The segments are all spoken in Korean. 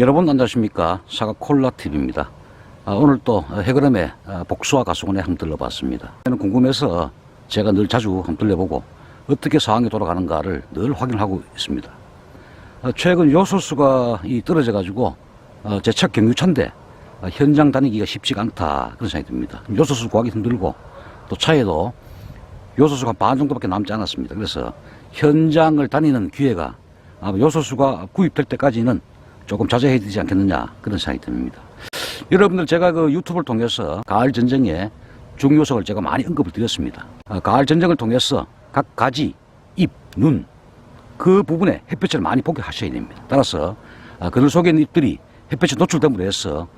여러분 안녕하십니까 사과 콜라 TV입니다. 오늘 또 해그름의 아, 복수와 가수원에 한번 들러봤습니다. 궁금해서 제가 늘 자주 한번 들려보고 어떻게 상황이 돌아가는가를 늘 확인하고 있습니다. 아, 최근 요소수가 이 떨어져 가지고 제첫 경유차인데 아, 현장 다니기가 쉽지가 않다 그런 생각이 듭니다. 요소수 구하기 힘들고 또 차에도 요소수가 반 정도밖에 남지 않았습니다. 그래서 현장을 다니는 기회가 아마 요소수가 구입될 때까지는 조금 자제해야 되지 않겠느냐 그런 생각이 듭니다. 여러분들 제가 그 유튜브를 통해서 가을 전쟁의 중요성을 제가 많이 언급을 드렸습니다. 아, 가을 전쟁을 통해서 각 가지, 잎, 눈 그 부분에 햇볕을 많이 보게 하셔야 됩니다. 따라서 아, 그들 속에 있는 잎들이 햇볕에 노출됨으로 해서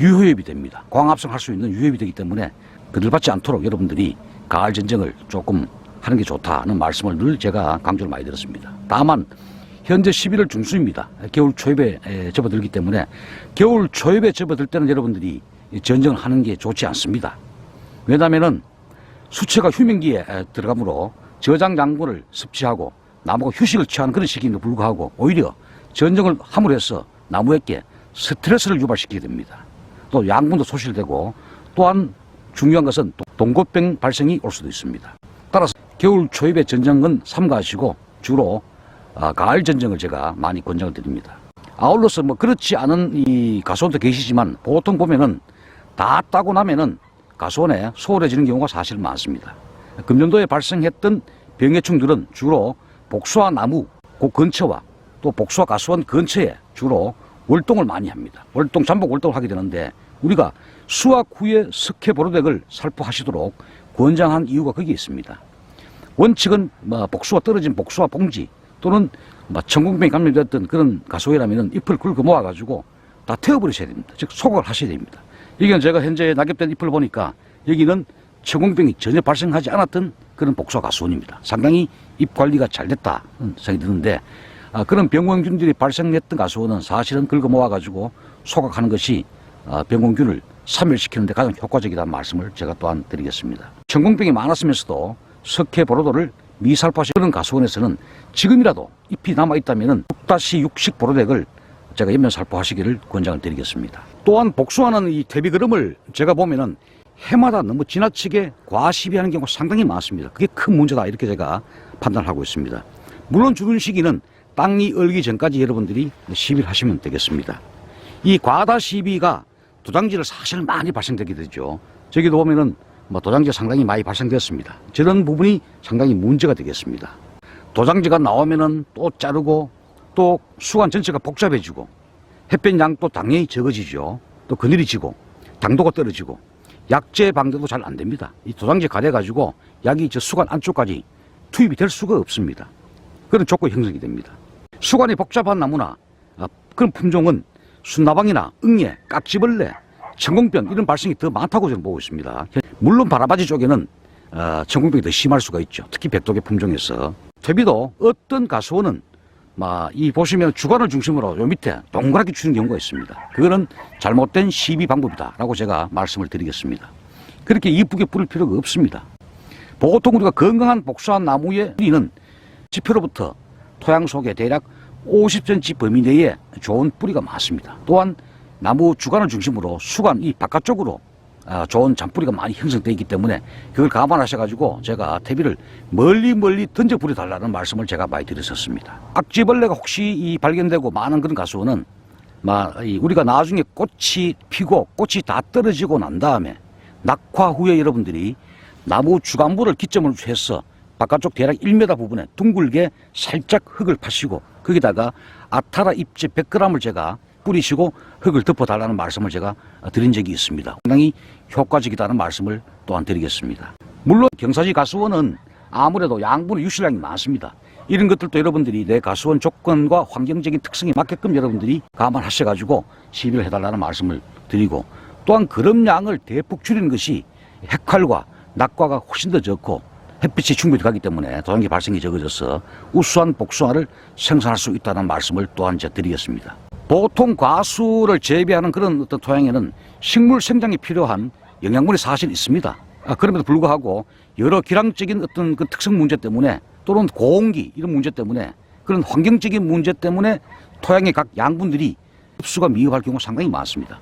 유효협이 됩니다. 광합성할 수 있는 유효협이 되기 때문에 그들 받지 않도록 여러분들이 가을 전쟁을 조금 하는 게 좋다는 말씀을 늘 제가 강조를 많이 드렸습니다. 다만 현재 11월 중순입니다. 겨울 초입에 에, 접어들기 때문에 겨울 초입에 접어들 때는 여러분들이 이 전쟁을 하는 게 좋지 않습니다. 왜냐하면은 수채가 휴men기에 에, 들어가므로 저장 양분을 섭취하고 나무가 휴식을 취하는 그런 시기임에도 불구하고 오히려 전쟁을 함으로 해서 나무에게 스트레스를 유발시키게 됩니다. 또 양분도 소실되고 또한 중요한 것은 동고병 발생이 올 수도 있습니다. 따라서 겨울 초입에 전쟁은 삼가하시고 주로 아, 가을 전쟁을 제가 많이 권장을 드립니다. 아울러서 뭐 그렇지 않은 이 가수원도 계시지만 보통 보면은 다 따고 나면은 가수원에 소홀해지는 경우가 사실 많습니다. 금년도에 발생했던 병해충들은 주로 복수와 나무 그 근처와 또 복수와 가수원 근처에 주로 월동을 많이 합니다. 월동, 잠복 월동을 하게 되는데 우리가 수확 후에 석회 보로덱을 살포하시도록 권장한 이유가 거기에 있습니다. 원칙은 뭐 복수가 떨어진 복수와 봉지 또는 뭐 천공병이 감염됐던 그런 가소이라면 잎을 긁어 모아가지고 다 태워버리셔야 됩니다. 즉 소각을 하셔야 됩니다. 이게 제가 현재 낙엽된 잎을 보니까 여기는 천공병이 전혀 발생하지 않았던 그런 복수와 가수원입니다. 상당히 잎 관리가 잘 됐다 생각이 드는데 아, 그런 병원균들이 발생했던 가수원은 사실은 긁어 모아가지고 소각하는 것이 아, 병원균을 사멸시키는데 가장 효과적이다는 말씀을 제가 또한 드리겠습니다. 천공병이 많았으면서도 석회 보로도를 미살포시 그런 가수원에서는 지금이라도 잎이 남아있다면 6-60 보로덱을 제가 연면 살포하시기를 권장을 드리겠습니다. 또한 복수하는 이 퇴비그름을 제가 보면은 해마다 너무 지나치게 과시비하는 경우가 상당히 많습니다. 그게 큰 문제다 이렇게 제가 판단하고 있습니다. 물론 주는 시기는 땅이 얼기 전까지 여러분들이 시비를 하시면 되겠습니다. 이 과다 시비가 도장지를 사실 많이 발생되게 되죠. 저기도 보면은 뭐 도장지가 상당히 많이 발생됐습니다. 저런 부분이 상당히 문제가 되겠습니다. 도장지가 나오면은 또 자르고 또 수관 전체가 복잡해지고 햇볕 양도 당연히 적어지죠. 또 그늘이 지고 당도가 떨어지고 약재 방대도 잘 안 됩니다. 이 도장지 가돼 가지고 약이 저 수관 안쪽까지 투입이 될 수가 없습니다. 그런 조건이 형성이 됩니다. 수관이 복잡한 나무나 아, 그런 품종은 순나방이나 응애, 깍지벌레, 천공병 이런 발생이 더 많다고 저는 보고 있습니다. 물론 바라바지 쪽에는 어, 천공병이 더 심할 수가 있죠. 특히 백독의 품종에서 퇴비도 어떤 가수원은 막이 보시면 주관을 중심으로 요 밑에 동그랗게 주는 경우가 있습니다. 그거는 잘못된 시비 방법이다라고 제가 말씀을 드리겠습니다. 그렇게 이쁘게 뿌릴 필요가 없습니다. 보통 우리가 건강한 복수한 나무의 뿌리는 지표로부터 토양 속에 대략 50cm 범위 내에 좋은 뿌리가 많습니다. 또한 나무 주관을 중심으로 수관 이 바깥쪽으로 아, 좋은 잔뿌리가 많이 형성되어 있기 때문에 그걸 감안하셔가지고 제가 퇴비를 멀리 멀리 던져 뿌려달라는 말씀을 제가 많이 드렸었습니다. 악지벌레가 혹시 이 발견되고 많은 그런 가수는 마, 이 우리가 나중에 꽃이 피고 꽃이 다 떨어지고 난 다음에 낙화 후에 여러분들이 나무 주간부를 기점으로 해서 바깥쪽 대략 1m 부분에 둥글게 살짝 흙을 파시고 거기다가 아타라 잎지 100g을 제가 뿌리시고 흙을 덮어달라는 말씀을 제가 드린 적이 있습니다. 상당히 효과적이다는 말씀을 또한 드리겠습니다. 물론 경사지 가수원은 아무래도 양분의 유실량이 많습니다. 이런 것들도 여러분들이 내 가수원 조건과 환경적인 특성에 맞게끔 여러분들이 감안하셔가지고 시비를 해달라는 말씀을 드리고 또한 그럼량을 대폭 줄이는 것이 핵활과 낙과가 훨씬 더 적고 햇빛이 충분히 가기 때문에 도장기 발생이 적어져서 우수한 복숭아를 생산할 수 있다는 말씀을 또한 제가 드리겠습니다. 보통 과수를 재배하는 그런 어떤 토양에는 식물 생장이 필요한 영양분이 사실 있습니다. 아, 그럼에도 불구하고 여러 기량적인 어떤 그 특성 문제 때문에 또는 고온기 이런 문제 때문에 그런 환경적인 문제 때문에 토양의 각 양분들이 흡수가 미흡할 경우가 상당히 많습니다.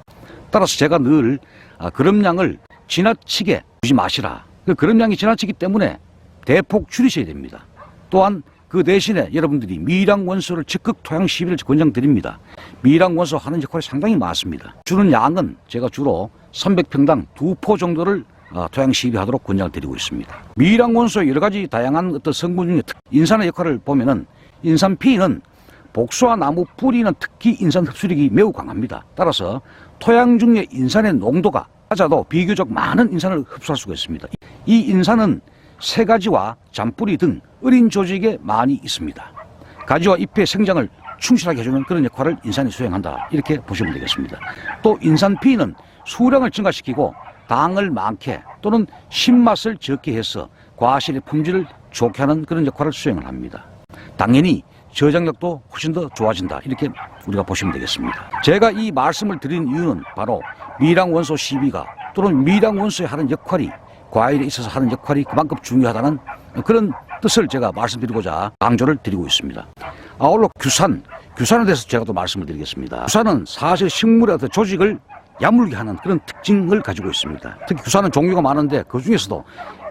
따라서 제가 늘 아, 그럼량을 지나치게 주지 마시라. 그 그럼량이 지나치기 때문에 대폭 줄이셔야 됩니다. 또한 그 대신에 여러분들이 미량 원소를 적극 토양 시비를 권장드립니다. 미량 원소 하는 역할이 상당히 많습니다. 주는 양은 제가 주로 300평당 두 포 정도를 어, 토양 시비하도록 권장을 드리고 있습니다. 미량 원소의 여러 가지 다양한 어떤 성분 중에 특- 인산의 역할을 보면은 인산 P는 복수와 나무 뿌리는 특히 인산 흡수력이 매우 강합니다. 따라서 토양 중에 인산의 농도가 낮아도 비교적 많은 인산을 흡수할 수가 있습니다. 이 인산은 새 가지와 잔뿌리 등 어린 조직에 많이 있습니다. 가지와 잎의 생장을 충실하게 해주는 그런 역할을 인산이 수행한다. 이렇게 보시면 되겠습니다. 또 인산 P는 수량을 증가시키고 당을 많게 또는 신맛을 적게 해서 과실의 품질을 좋게 하는 그런 역할을 수행을 합니다. 당연히 저장력도 훨씬 더 좋아진다. 이렇게 우리가 보시면 되겠습니다. 제가 이 말씀을 드린 이유는 바로 미량 원소 시비가 또는 미량 원소에 하는 역할이 과일에 있어서 하는 역할이 그만큼 중요하다는 그런 뜻을 제가 말씀드리고자 강조를 드리고 있습니다. 아울러 규산, 규산에 대해서 제가 또 말씀을 드리겠습니다. 규산은 사실 식물의 어떤 조직을 야물게 하는 그런 특징을 가지고 있습니다. 특히 규산은 종류가 많은데 그 중에서도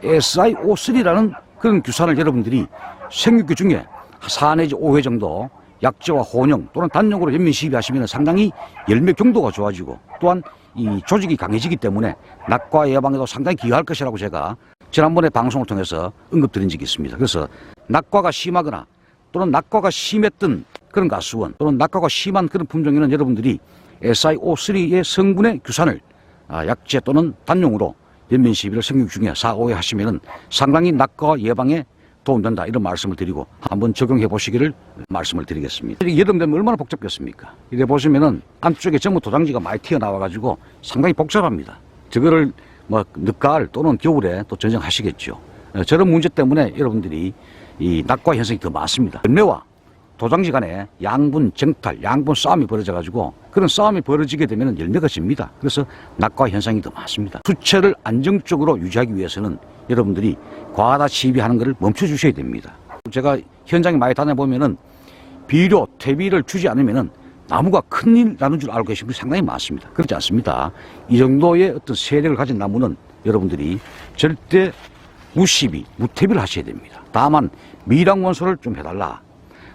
SiO3라는 그런 규산을 여러분들이 생육교 중에 4 내지 5회 정도 약재와 혼용 또는 단용으로 연면 시비하시면 상당히 열매 경도가 좋아지고 또한 이 조직이 강해지기 때문에 낙과 예방에도 상당히 기여할 것이라고 제가 지난번에 방송을 통해서 언급드린 적이 있습니다. 그래서 낙과가 심하거나 또는 낙과가 심했던 그런 가수원 또는 낙과가 심한 그런 품종에는 여러분들이 SiO3의 성분의 규산을 아, 약재 또는 단용으로 연면 시비를 생육 중에 4, 5회 하시면은 상당히 낙과 예방에 도움된다 이런 말씀을 드리고 한번 적용해 보시기를 말씀을 드리겠습니다. 이 여름 되면 얼마나 복잡겠습니까? 이래 보시면은 안쪽에 전부 도장지가 많이 튀어나와 가지고 상당히 복잡합니다. 저거를 뭐 늦가을 또는 겨울에 또 전쟁하시겠죠. 어, 저런 문제 때문에 여러분들이 이 낙과 현상이 더 많습니다. 열매와 도장지 간에 양분 정탈, 양분 싸움이 벌어져 가지고 그런 싸움이 벌어지게 되면 열매가 집니다. 그래서 낙과 현상이 더 많습니다. 수채를 안정적으로 유지하기 위해서는 여러분들이 과다 시비하는 것을 멈춰 주셔야 됩니다. 제가 현장에 많이 다녀보면은 비료, 퇴비를 주지 않으면은 나무가 큰일 나는 줄 알고 계신 분이 상당히 많습니다. 그렇지 않습니다. 이 정도의 어떤 세력을 가진 나무는 여러분들이 절대 무시비, 무퇴비를 하셔야 됩니다. 다만 미량 원소를 좀 해달라.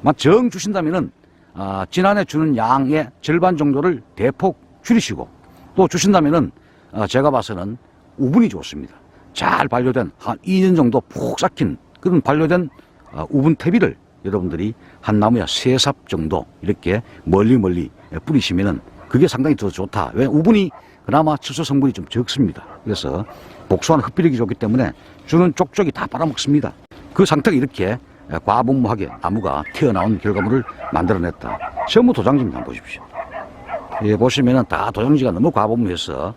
만정 주신다면은 아, 지난해 주는 양의 절반 정도를 대폭 줄이시고 또 주신다면은 아, 제가 봐서는 우분이 좋습니다. 잘 반려된 한 2년 정도 푹 삭힌 그런 반려된 아, 우분 퇴비를 여러분들이 한 나무야 세삽 정도 이렇게 멀리 멀리 뿌리시면은 그게 상당히 더 좋다. 왜 우분이 그나마 칠소 성분이 좀 적습니다. 그래서 복수하는 흡비력이 좋기 때문에 주는 쪽쪽이 다 빨아먹습니다. 그 상태가 이렇게 과분무하게 나무가 튀어나온 결과물을 만들어냈다. 전부 도장지입 한번 보십시오. 예, 보시면은 다 도장지가 너무 과분무해서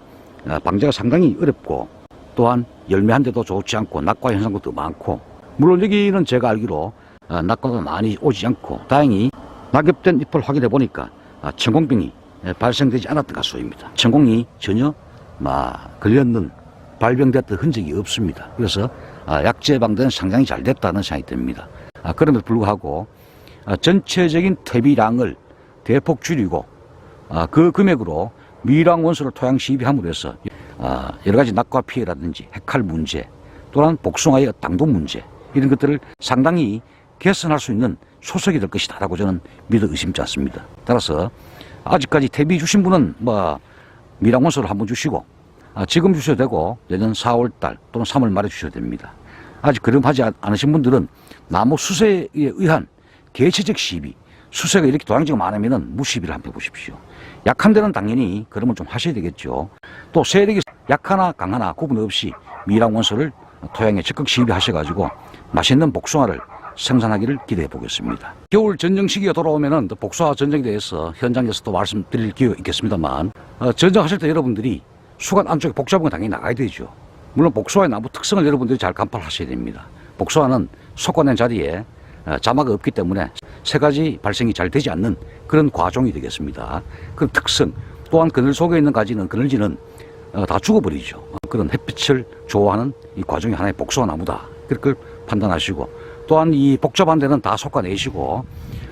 아, 방제가 상당히 어렵고 또한 열매한데도 좋지 않고 낙과 현상도 더 많고 물론 여기는 제가 알기로 아, 낙과가 많이 오지 않고 다행히 낙엽된 잎을 확인해 보니까 아, 천공병이 예, 발생되지 않았던 가수입니다. 천공이 전혀 막 걸렸는 발병됐던 흔적이 없습니다. 그래서 아, 약재 예방대는 상당히 잘 됐다는 생각이 듭니다. 아, 그럼에도 불구하고 아, 전체적인 퇴비량을 대폭 줄이고 아, 그 금액으로 미량 원소를 토양 시비함으로 해서 아, 여러 가지 낙과 피해라든지 핵할 문제 또한 복숭아의 당도 문제 이런 것들을 상당히 개선할 수 있는 소석이 될 것이다 라고 저는 믿어 의심치 않습니다. 따라서 아직까지 퇴비 주신 분은 뭐 미량 원소를 한번 주시고 아, 지금 주셔도 되고 내년 4월 달 또는 3월 말에 주셔도 됩니다. 아직 그럼 하지 않- 않으신 분들은 나무 수세에 의한 개체적 시비, 수세가 이렇게 도양지가 많으면은 무시비를 한번 해보십시오. 약한 데는 당연히 그러면 좀 하셔야 되겠죠. 또 세력이 약하나 강하나 구분 없이 미량 원소를 토양에 적극 시비하셔가지고 맛있는 복숭아를 생산하기를 기대해 보겠습니다. 겨울 전쟁 시기가 돌아오면은 또 복숭아 전쟁에 대해서 현장에서 또 말씀드릴 기회가 있겠습니다만 어, 전쟁하실 때 여러분들이 수간 안쪽에 복잡한 건 당연히 나가야 되죠. 물론 복숭아의 나무 특성을 여러분들이 잘 간파하셔야 됩니다. 복숭아는 솟아낸 자리에 어, 자마가 없기 때문에 세 가지 발생이 잘 되지 않는 그런 과종이 되겠습니다. 그 특성 또한 그늘 속에 있는 가지는 그늘지는 어, 다 죽어버리죠. 어, 그런 햇빛을 좋아하는 이 과종이 하나의 복숭아 나무다. 그걸 판단하시고 또한 이 복잡한 데는 다 솎아내시고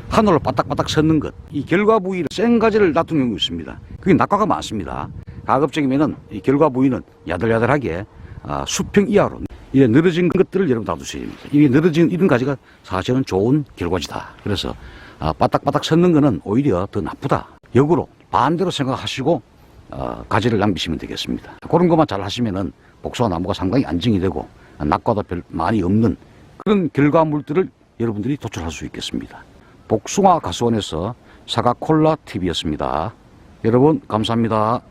하늘로 바닥바닥 섰는 것. 이 결과 부위를 센 가지를 놔둔 경우가 있습니다. 그게 낙과가 많습니다. 가급적이면은 이 결과 부위는 야들야들하게 아, 수평 이하로 이래 늘어진 것들을 여러분 놔두셔야 됩니다. 이게 늘어진 이런 가지가 사실은 좋은 결과지다. 그래서 아, 바닥바닥 섰는 거는 오히려 더 나쁘다. 역으로 반대로 생각하시고 어, 가지를 남기시면 되겠습니다. 그런 것만 잘 하시면은 복숭아 나무가 상당히 안정이 되고 낙과도 별 많이 없는 그런 결과물들을 여러분들이 도출할 수 있겠습니다. 복숭아 가수원에서 사과 콜라 TV였습니다. 여러분 감사합니다.